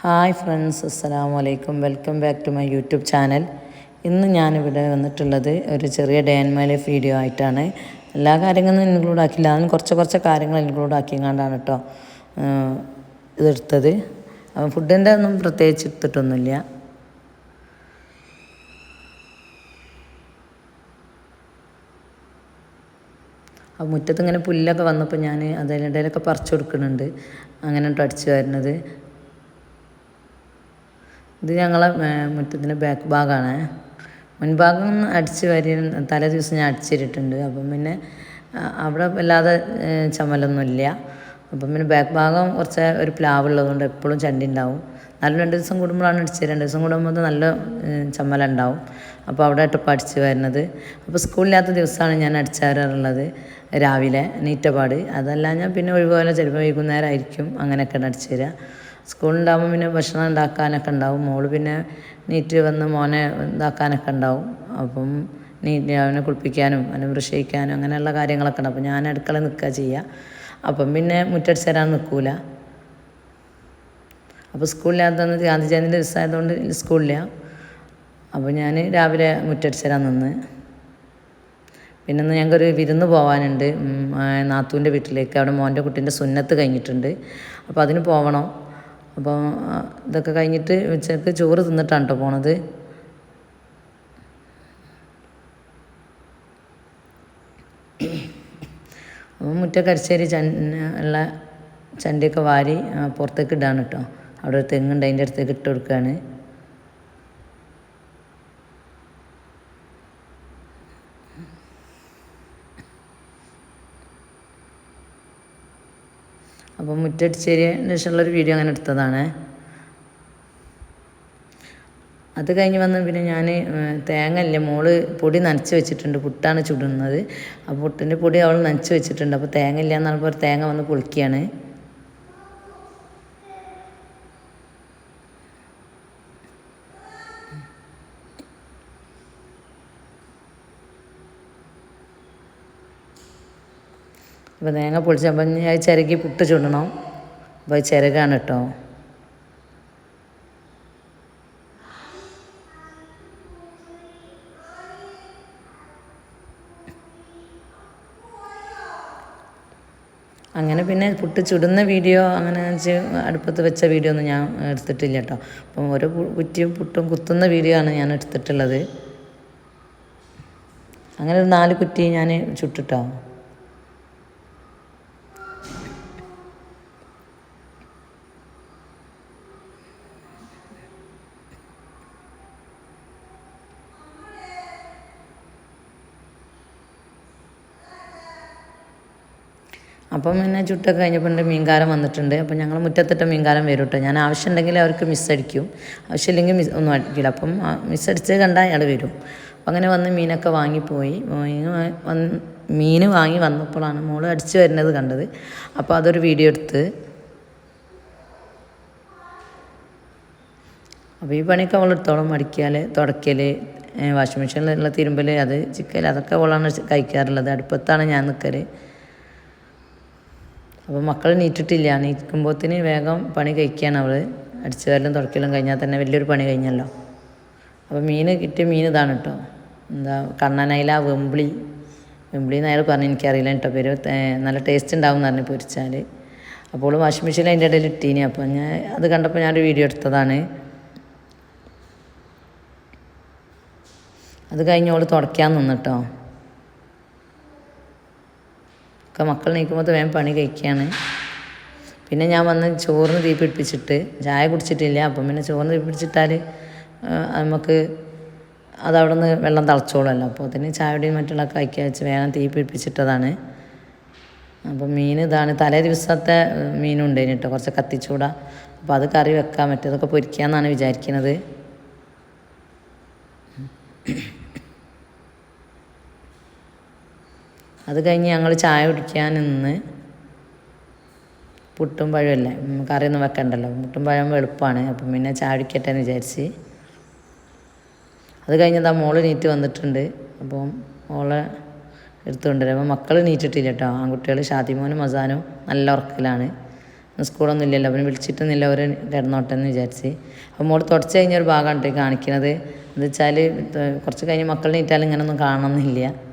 Hi friends അസ്സലാമു വലൈക്കും welcome back to my YouTube channel. ഇന്ന് ഞാനിവിടെ വന്നിട്ടുള്ളത് ഒരു ചെറിയ day and my life video ആയിട്ടാണ്. എല്ലാ കാര്യങ്ങളും ഇൻക്ലൂഡ് ആക്കില്ല അതിന് കുറച്ച് കുറച്ച് കാര്യങ്ങൾ ഇൻക്ലൂഡ് ആക്കിയങ്ങാണ്ടാണ് കേട്ടോ ഇതെടുത്തത്. ഫുഡിന്റെ ഒന്നും പ്രത്യേകിച്ച് എടുത്തിട്ടൊന്നുമില്ല. അപ്പോൾ മുറ്റത്ത് ഇങ്ങനെ പുല്ലൊക്കെ വന്നപ്പോൾ ഞാൻ അതിനിടയിലൊക്കെ പറിച്ചു കൊടുക്കുന്നുണ്ട്. അങ്ങനെ കേട്ടോ അടിച്ചു വരുന്നത്. ഇത് ഞങ്ങളെ മുറ്റത്തിന്റെ ബാക്ക് ഭാഗമാണ് മുൻഭാഗം അടിച്ച് വരി തലേ ദിവസം ഞാൻ അടിച്ചിട്ടുണ്ട് അപ്പം പിന്നെ അവിടെ വല്ലാതെ ചമ്മലൊന്നുമില്ല അപ്പം പിന്നെ ബാക്ക് ഭാഗം കുറച്ച് ഒരു പ്ലാവ് ഉള്ളതുകൊണ്ട് എപ്പോഴും ചണ്ടി ഉണ്ടാവും. നല്ല രണ്ട് ദിവസം കൂടുമ്പോഴാണ് അടിച്ചത്. രണ്ട് ദിവസം കൂടുമ്പോൾ നല്ല ചമ്മല അപ്പോൾ അവിടെ ഇട്ടപ്പോൾ അടിച്ച് വരുന്നത് അപ്പോൾ സ്കൂളില്ലാത്ത ദിവസമാണ് ഞാൻ അടിച്ചാറുള്ളത് രാവിലെ നീറ്റപാട് അതല്ല ഞാൻ പിന്നെ ഒഴിവുപോലെ ചിലപ്പോൾ വൈകുന്നേരമായിരിക്കും അങ്ങനെയൊക്കെയാണ് അങ്ങനെയൊക്കെ അടിച്ചു തരിക സ്കൂളുണ്ടാകുമ്പോൾ പിന്നെ ഭക്ഷണം ഉണ്ടാക്കാനൊക്കെ ഉണ്ടാവും. മോൾ പിന്നെ നീറ്റ് വന്ന് മോനെ ഇതാക്കാനൊക്കെ ഉണ്ടാവും. അപ്പം നീറ്റ് അവനെ കുളിപ്പിക്കാനും അവനെ ബ്രഷ് ചെയ്യിക്കാനും അങ്ങനെയുള്ള കാര്യങ്ങളൊക്കെ ഉണ്ട് അപ്പം ഞാൻ അടുക്കള നിൽക്കുക ചെയ്യുക. അപ്പം പിന്നെ മുറ്റടിച്ച് തരാൻ നിൽക്കൂല. അപ്പോൾ സ്കൂളില്ലാത്തന്ന് ഗാന്ധി ജയന്തി ദിവസമായതുകൊണ്ട് സ്കൂളില്ല. അപ്പോൾ ഞാൻ രാവിലെ മുറ്റടിച്ച് തരാൻ നിന്ന്. പിന്നെ ഇന്ന് ഞങ്ങൾക്കൊരു വിരുന്ന് പോകാനുണ്ട് നാത്തൂന്റെ വീട്ടിലേക്ക്. അവിടെ മോന്റെ കുട്ടീന്റെ സുന്നത്ത് കഴിഞ്ഞിട്ടുണ്ട്. അപ്പോൾ അതിന് പോകണം അപ്പോൾ ഇതൊക്കെ കഴിഞ്ഞിട്ട് ഉച്ചയ്ക്ക് ചോറ് തിന്നിട്ടാണ് കേട്ടോ പോണത്. അപ്പോൾ മുറ്റക്കരിശ്ശേരി അരിച്ചേരി ച ഉള്ള ചണ്ടിയൊക്കെ വാരി പുറത്തേക്ക് ഇടാണ് കേട്ടോ അവിടെ ഒരു തെങ്ങുണ്ട് അതിന്റെ അടുത്തേക്ക് ഇട്ട് കൊടുക്കുകയാണ് അപ്പോൾ മുറ്റടിച്ചേരിന് ശേഷമുള്ളൊരു വീഡിയോ അങ്ങനെ എടുത്തതാണ്. അത് കഴിഞ്ഞ് വന്ന് പിന്നെ ഞാൻ തേങ്ങ ഇല്ല മോൾ പൊടി നനച്ച് വെച്ചിട്ടുണ്ട് പുട്ടാണ് ചുടുന്നത്. അപ്പോൾ പുട്ടിന്റെ പൊടി അവൾ നനച്ച് വെച്ചിട്ടുണ്ട്. അപ്പോൾ തേങ്ങ ഇല്ല പറഞ്ഞപ്പോൾ തേങ്ങ വന്ന് പൊളിക്കുകയാണ്. അപ്പോൾ തേങ്ങ പൊളിച്ചപ്പം ഞാൻ ചിരകി പുട്ട് ചുടണം. അപ്പോൾ ചിരകാണ് കേട്ടോ. അങ്ങനെ പിന്നെ പുട്ട് ചുടുന്ന വീഡിയോ അങ്ങനെ അടുപ്പത്ത് വെച്ച വീഡിയോ ഒന്നും ഞാൻ എടുത്തിട്ടില്ല കേട്ടോ. അപ്പം ഓരോ കുറ്റിയും പുട്ടും കുത്തുന്ന വീഡിയോ ആണ് ഞാൻ എടുത്തിട്ടുള്ളത്. അങ്ങനെ ഒരു നാല് കുറ്റി ഞാൻ ചുട്ടിട്ടോ. അപ്പം പിന്നെ ചുട്ടൊക്കെ കഴിഞ്ഞപ്പോൾ എന്റെ മീൻകാരം വന്നിട്ടുണ്ട്. അപ്പം ഞങ്ങൾ മുറ്റത്തിട്ട മീൻകാരം വരും കേട്ടോ. ഞാൻ ആവശ്യമുണ്ടെങ്കിൽ അവർക്ക് മിസ്സടിക്കും ആവശ്യമില്ലെങ്കിൽ മിസ് ഒന്നും അടിക്കില്ല. അപ്പം മിസ്സടിച്ച് കണ്ടാൽ അയാൾ വരും. അപ്പം അങ്ങനെ വന്ന് മീനൊക്കെ വാങ്ങിപ്പോയി. വന്ന് മീൻ വാങ്ങി വന്നപ്പോഴാണ് മോൾ അടിച്ച് വരുന്നത് കണ്ടത്. അപ്പോൾ അതൊരു വീഡിയോ എടുത്ത്. അപ്പോൾ ഈ പണിയൊക്കെ അവൾ എടുത്തോളം. അടിക്കാൽ തുടയ്ക്കൽ വാഷിംഗ് മെഷീനിലുള്ള തിരുമ്പൽ അത് ചിക്കൽ അതൊക്കെ അവളാണ് കഴിക്കാറുള്ളത്. അടുപ്പത്താണ് ഞാൻ നിൽക്കൽ. അപ്പോൾ മക്കൾ നീറ്റിട്ടില്ല. നീക്കുമ്പോഴത്തേന് വേഗം പണി കഴിക്കുകയാണ് അവൾ അടിച്ചു വരലും തുടക്കലും കഴിഞ്ഞാൽ തന്നെ വലിയൊരു പണി കഴിഞ്ഞല്ലോ. അപ്പോൾ മീൻ കിട്ടിയ മീൻ ഇതാണ് കേട്ടോ. എന്താ കണ്ണനയില വെമ്പിളി. വെമ്പിളി എന്ന് അയാൾ പറഞ്ഞു എനിക്കറിയില്ല കേട്ടോ പേര്. നല്ല ടേസ്റ്റ് ഉണ്ടാവും എന്ന് പറഞ്ഞു പൊരിച്ചാൽ അപ്പോൾ വാഷിംഗ് മെഷീൻ അതിന്റെ ഇടയിൽ ഇട്ടീനി. അപ്പോൾ ഞാൻ അത് കണ്ടപ്പോൾ ഞാനൊരു വീഡിയോ എടുത്തതാണ്. അത് കഴിഞ്ഞ് ഓൾ തുടയ്ക്കാൻ നിന്നിട്ടോ ഒക്കെ മക്കൾ നീക്കുമ്പോൾ വേഗം പണി കഴിക്കുകയാണ് പിന്നെ ഞാൻ വന്ന് ചോറിന് തീ പിടിപ്പിച്ചിട്ട് ചായ കുടിച്ചിട്ടില്ല. അപ്പം പിന്നെ ചോറിന് തീ പിടിച്ചിട്ടാൽ നമുക്ക് അതവിടെ നിന്ന് വെള്ളം തിളച്ചോളുമല്ലോ. അപ്പോൾ അതിന് ചായയുടെയും മറ്റുള്ള കഴിക്കുക വെച്ച് വേഗം തീ പിടിപ്പിച്ചിട്ടതാണ്. അപ്പം മീൻ ഇതാണ്. തലേ ദിവസത്തെ മീനുണ്ട് കേട്ടോ. കുറച്ച് കത്തിച്ചൂട. അപ്പോൾ അത് കറി വെക്കാൻ മറ്റേതൊക്കെ പൊരിക്കാമെന്നാണ് വിചാരിക്കുന്നത് അത് കഴിഞ്ഞ് ഞങ്ങൾ ചായ കുടിക്കാൻ നിന്ന് പുട്ടും പഴമല്ലേ കറിയൊന്നും വെക്കണ്ടല്ലോ. പുട്ടും പഴം എളുപ്പമാണ് അപ്പം പിന്നെ ചായ കുടിക്കട്ടെ എന്ന് വിചാരിച്ച്. അത് കഴിഞ്ഞതാ മോൾ നീറ്റ് വന്നിട്ടുണ്ട്. അപ്പം മോളെ എടുത്തുകൊണ്ടുവരും അപ്പം മക്കൾ നീറ്റിട്ടില്ല കേട്ടോ. ആൺകുട്ടികൾ ഷാദിമോനും മസാനും നല്ല ഉറക്കലാണ് സ്കൂളൊന്നും ഇല്ലല്ലോ. അവന് വിളിച്ചിട്ടൊന്നുമില്ല അവർ കിടന്നോട്ടെ എന്ന് വിചാരിച്ച്. അപ്പോൾ മോൾ തുടച്ച് കഴിഞ്ഞൊരു ഭാഗമാണ് കാണിക്കുന്നത് എന്ന് വെച്ചാൽ കുറച്ച് കഴിഞ്ഞ് മക്കൾ നീറ്റാലും ഇങ്ങനെയൊന്നും കാണണമെന്നില്ല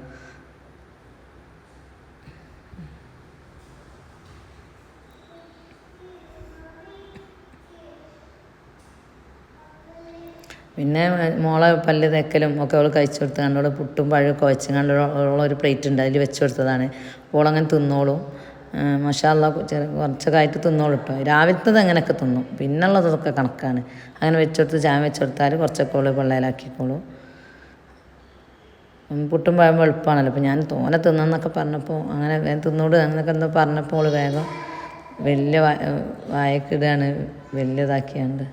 പിന്നെ മോളെ പല്ല് തേക്കലും ഒക്കെ അവൾ കഴിച്ചു കൊടുത്ത് കണ്ടോളെ പുട്ടും പഴമൊക്കെ വെച്ച് കണ്ടോളം ഒരു പ്ലേറ്റ് ഉണ്ട് അതിൽ വെച്ച് കൊടുത്തതാണ്. അപ്പോൾ അങ്ങനെ തിന്നോളും. മഷാല്ല കുറച്ചൊക്കെ ആയിട്ട് തിന്നോളും കേട്ടോ രാവിലത്തത് അങ്ങനെയൊക്കെ തിന്നും. പിന്നുള്ളതൊക്കെ കണക്കാണ്. അങ്ങനെ വെച്ച് കൊടുത്ത് ചായ വെച്ച് കൊടുത്താൽ കുറച്ചൊക്കെ ഓൾ പിള്ളേരാക്കിക്കോളൂ. പുട്ടും പഴം എളുപ്പമാണല്ലോ അപ്പോൾ ഞാൻ തോനെ തിന്നെന്നൊക്കെ പറഞ്ഞപ്പോൾ അങ്ങനെ തിന്നോട് അങ്ങനെയൊക്കെ എന്തോ പറഞ്ഞപ്പോൾ വേഗം വലിയ വായക്കിടാണ് വലിയതാക്കിയാണ്ട്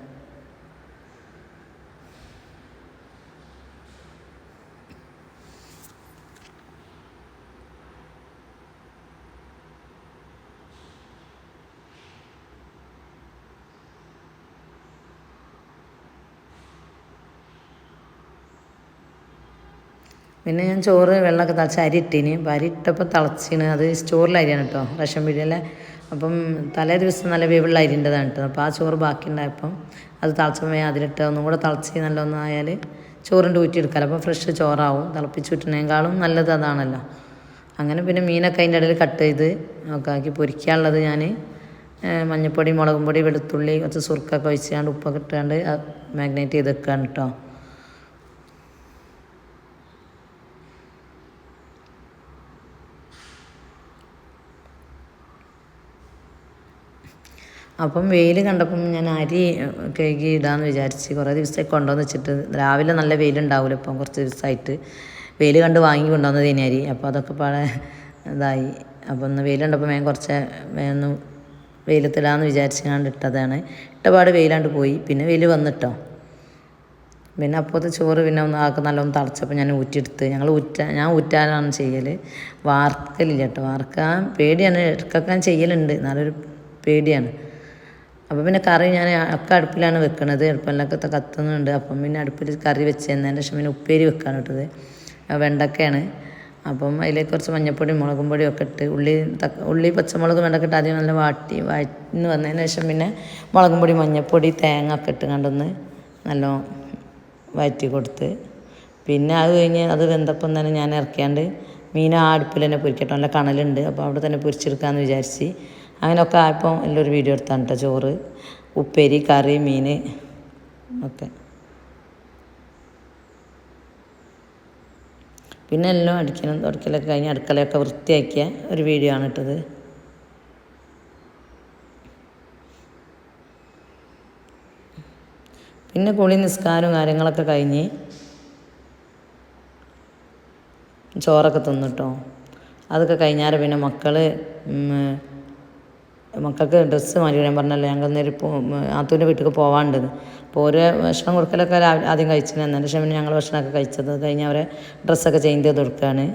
പിന്നെ ഞാൻ ചോറ് വെള്ളമൊക്കെ തിളച്ച് അരി ഇട്ടീന്. അപ്പോൾ അരി ഇട്ടപ്പോൾ തിളച്ചിന് അത് സ്റ്റോറിലെ അരിയാണ് കേട്ടോ റേഷൻ പീടിയല്ലേ. അപ്പം തലേ ദിവസം നല്ല വേവുള്ള അരിന്റെതാണ് കേട്ടോ അപ്പോൾ ആ ചോറ് ബാക്കി ഉണ്ടായപ്പം അത് തിളച്ചപ്പോൾ അതിലിട്ട് ഒന്നും കൂടെ തിളച്ച് നല്ലൊന്നായാൽ ചോറിന്റെ ഊറ്റിയെടുക്കാമല്ലോ അപ്പോൾ ഫ്രഷ് ചോറാവും. തിളപ്പിച്ചുവിട്ടിനേക്കാളും നല്ലത് അതാണല്ലോ. അങ്ങനെ പിന്നെ മീനൊക്കെ അതിന്റെ ഇടയിൽ കട്ട് ചെയ്ത് ഒക്കെ ആക്കി പൊരിക്കാനുള്ളത് ഞാൻ മഞ്ഞൾപ്പൊടി മുളകും പൊടി വെളുത്തുള്ളി കുറച്ച് സുർക്കൊക്കെ ഒഴിച്ചാണ്ട് ഉപ്പൊക്കെ ഇട്ടാണ്ട് മാഗ്നേറ്റ് ചെയ്ത് വെക്കുകയാണ് കേട്ടോ അപ്പം വെയിൽ കണ്ടപ്പം ഞാൻ അരി കഴുകി ഇടാമെന്ന് വിചാരിച്ച് കുറേ ദിവസത്തേക്ക് കൊണ്ടുവന്ന് വെച്ചിട്ട് രാവിലെ നല്ല വെയിലുണ്ടാവില്ല ഇപ്പം കുറച്ച് ദിവസമായിട്ട് വെയിൽ കണ്ട് വാങ്ങി കൊണ്ടുവന്നത് ഇനി അരി. അപ്പോൾ അതൊക്കെ പാടെ ഇതായി. അപ്പോൾ ഒന്ന് വെയിലുണ്ടപ്പോൾ വേഗം കുറച്ച് വേഗം വെയിലത്തിടാമെന്ന് വിചാരിച്ച് കണ്ട് ഇട്ടതാണ്. ഇട്ടപാട് വെയിലാണ്ട് പോയി. പിന്നെ വെയിൽ വന്നിട്ടോ. പിന്നെ അപ്പോഴത്തെ ചോറ് പിന്നെ ഒന്ന് ആക്കി നല്ലോണം തളച്ചപ്പോൾ ഞാൻ ഊറ്റിയെടുത്ത്. ഞങ്ങൾ ഊറ്റ ഞാൻ ഊറ്റാനാണ് ചെയ്യൽ. വാർക്കലില്ല കേട്ടോ. വാർക്കാൻ പേടിയാണ്. ഇടക്കൊക്കെ ചെയ്യലുണ്ട്. നല്ലൊരു പേടിയാണ്. അപ്പോൾ പിന്നെ കറി ഞാൻ ഒക്കെ അടുപ്പിലാണ് വെക്കണത്. അടുപ്പിലൊക്കെ കത്തുന്നുണ്ട്. അപ്പം പിന്നെ അടുപ്പിൽ കറി വെച്ച് തന്നതിന് ശേഷം പിന്നെ ഉപ്പേരി വെക്കാൻ ഇട്ടത്. വെണ്ടക്കയാണ്. അപ്പം അതിലേക്ക് കുറച്ച് മഞ്ഞപ്പൊടി മുളകും പൊടിയും ഒക്കെ ഇട്ട് ഉള്ളി തക്ക ഉള്ളി പച്ചമുളക് വെണ്ടക്ക ഇട്ട് ആദ്യം നല്ല വാട്ടി വാറ്റിന്ന് വന്നതിന് ശേഷം പിന്നെ മുളകും പൊടി മഞ്ഞൾപ്പൊടി തേങ്ങ ഒക്കെ ഇട്ട് കണ്ടൊന്ന് നല്ല വാറ്റി കൊടുത്ത്. പിന്നെ അത് കഴിഞ്ഞ് അത് വെന്തപ്പം തന്നെ ഞാൻ ഇറക്കിയാണ്ട് മീൻ ആ അടുപ്പിൽ തന്നെ പൊരിക്കട്ടോ. നല്ല കണലുണ്ട്. അപ്പോൾ അവിടെ തന്നെ പൊരിച്ചെടുക്കാമെന്ന് വിചാരിച്ച്. അങ്ങനെയൊക്കെ ആയപ്പോൾ എല്ലാം ഒരു വീഡിയോ എടുത്താണ് കേട്ടോ ചോറ്. ഉപ്പേരി കറി മീൻ ഒക്കെ. പിന്നെ എല്ലാം അടിക്കണം തുടക്കലൊക്കെ കഴിഞ്ഞ് അടുക്കളയൊക്കെ വൃത്തിയാക്കിയ ഒരു വീഡിയോ ആണ് ഇട്ടത്. പിന്നെ കുളി നിസ്കാരവും കാര്യങ്ങളൊക്കെ കഴിഞ്ഞ് ചോറൊക്കെ തിന്നിട്ടോ. അതൊക്കെ കഴിഞ്ഞാൽ പിന്നെ മക്കൾ മക്കൾക്ക് ഡ്രസ്സ് മാറ്റി വരാൻ പറഞ്ഞല്ലോ. ഞങ്ങൾ നേരെ ആത്തൂന്റെ വീട്ടിലേക്ക് പോകാണ്ടത് അപ്പോൾ ഒരു ഭക്ഷണം കൊടുക്കലൊക്കെ ആദ്യം കഴിച്ചിരുന്നു എന്നതിന് ശേഷം പിന്നെ ഞങ്ങൾ ഭക്ഷണമൊക്കെ കഴിച്ചത്. കഴിഞ്ഞ് അവരെ ഡ്രസ്സൊക്കെ ചേഞ്ച് ചെയ്ത് കൊടുക്കുകയാണ്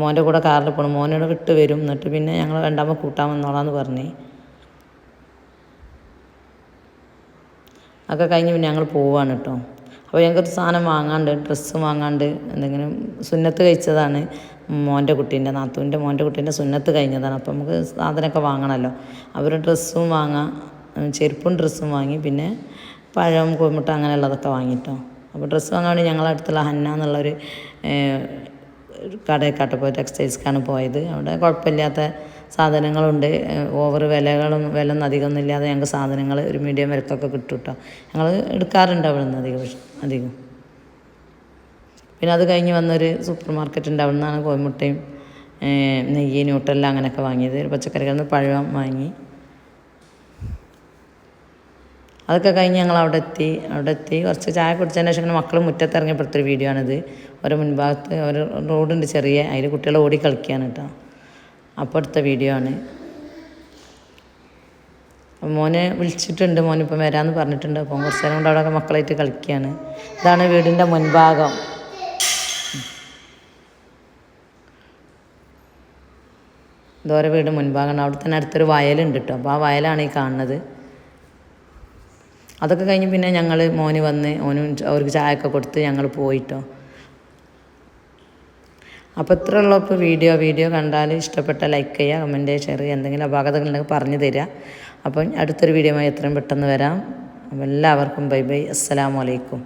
മോന്റെ കൂടെ കാറിൽ പോകണം മോനോട് വിട്ട് വരും. എന്നിട്ട് പിന്നെ ഞങ്ങൾ രണ്ടാമത് കൂട്ടാൻ വന്നോളാന്ന് പറഞ്ഞു. ഒക്കെ കഴിഞ്ഞ് പിന്നെ ഞങ്ങൾ പോവാണ് കേട്ടോ അപ്പോൾ ഞങ്ങൾക്കൊരു സാധനം വാങ്ങാണ്ട് ഡ്രസ്സ് വാങ്ങാണ്ട് എന്തെങ്കിലും സുന്നത്ത് കഴിച്ചതാണ്. മോന്റെ കുട്ടീന്റെ നാത്തൂന്റെ മോന്റെ കുട്ടീന്റെ സുന്നത്ത് കഴിഞ്ഞതാണ്. അപ്പോൾ നമുക്ക് സാധനമൊക്കെ വാങ്ങണമല്ലോ. അവർ ഡ്രസ്സും വാങ്ങാം ചെരുപ്പും ഡ്രസ്സും വാങ്ങി പിന്നെ പഴം കോമിട്ട അങ്ങനെയുള്ളതൊക്കെ വാങ്ങിട്ടോ. അപ്പോൾ ഡ്രസ്സ് വാങ്ങാൻ വേണ്ടി ഞങ്ങളുടെ അടുത്തുള്ള ഹന്ന എന്നുള്ളൊരു കടയൊക്കെ പോയി ടെക്സ്റ്റൈൽസ്ക്കാണ് പോയത്. അവിടെ കുഴപ്പമില്ലാത്ത സാധനങ്ങളുണ്ട്. ഓവർ വിലകളും വില ഒന്നും അധികമൊന്നും ഇല്ലാതെ ഞങ്ങൾക്ക് സാധനങ്ങൾ ഒരു മീഡിയം വിലക്കൊക്കെ കിട്ടും കേട്ടോ ഞങ്ങൾ എടുക്കാറുണ്ട് അവിടെ നിന്ന് അധികം അധികം. പിന്നെ അത് കഴിഞ്ഞ് വന്നൊരു സൂപ്പർ മാർക്കറ്റ് ഉണ്ട് അവിടെ നിന്നാണ് കോഴിമുട്ടയും നെയ്യ് ന്യൂട്ടെല്ലാം അങ്ങനെയൊക്കെ വാങ്ങിയത്. പച്ചക്കറികളിൽ നിന്ന് പഴം വാങ്ങി. അതൊക്കെ കഴിഞ്ഞ് ഞങ്ങൾ അവിടെ എത്തി. അവിടെ എത്തി. കുറച്ച് ചായ കുടിച്ചതിന് ശേഷം ഇങ്ങനെ മക്കൾ മുറ്റത്ത് ഇറങ്ങിയപ്പോഴത്തെ വീഡിയോ ആണിത്. ഒരു മുൻഭാഗത്ത് ഒരു റോഡുണ്ട് ചെറിയ അതിൽ കുട്ടികൾ ഓടി കളിക്കുകയാണ് കേട്ടോ. അപ്പോൾ എടുത്ത വീഡിയോ ആണ്. മോനെ വിളിച്ചിട്ടുണ്ട്. മോനിപ്പം വരാമെന്ന് പറഞ്ഞിട്ടുണ്ട്. അപ്പം കുറച്ച് നേരം കൊണ്ട് അവിടെ മക്കളായിട്ട് കളിക്കുകയാണ്. ഇതാണ് വീടിന്റെ മുൻഭാഗം. ഇതോരെ വീട് മുൻഭാഗമാണ് അവിടെ തന്നെ അടുത്തൊരു വയലുണ്ട് കേട്ടോ. അപ്പോൾ ആ വയലാണ് ഈ കാണുന്നത്. അതൊക്കെ കഴിഞ്ഞ് പിന്നെ ഞങ്ങൾ മോന് വന്ന് ഓനും അവർക്ക് ചായയൊക്കെ കൊടുത്ത് ഞങ്ങൾ പോയിട്ടോ. അപ്പോൾ ഇത്ര ഉള്ളപ്പോൾ വീഡിയോ വീഡിയോ കണ്ടാൽ ഇഷ്ടപ്പെട്ട ലൈക്ക് ചെയ്യുക കമന്റ് ഷെയർ ചെയ്യുക എന്തെങ്കിലും അപാകതകളുണ്ടെങ്കിൽ പറഞ്ഞു തരിക. അപ്പം അടുത്തൊരു വീഡിയോ എത്രയും പെട്ടെന്ന് വരാം. എല്ലാവർക്കും ബൈ ബൈ അസ്സലാമു അലൈക്കും.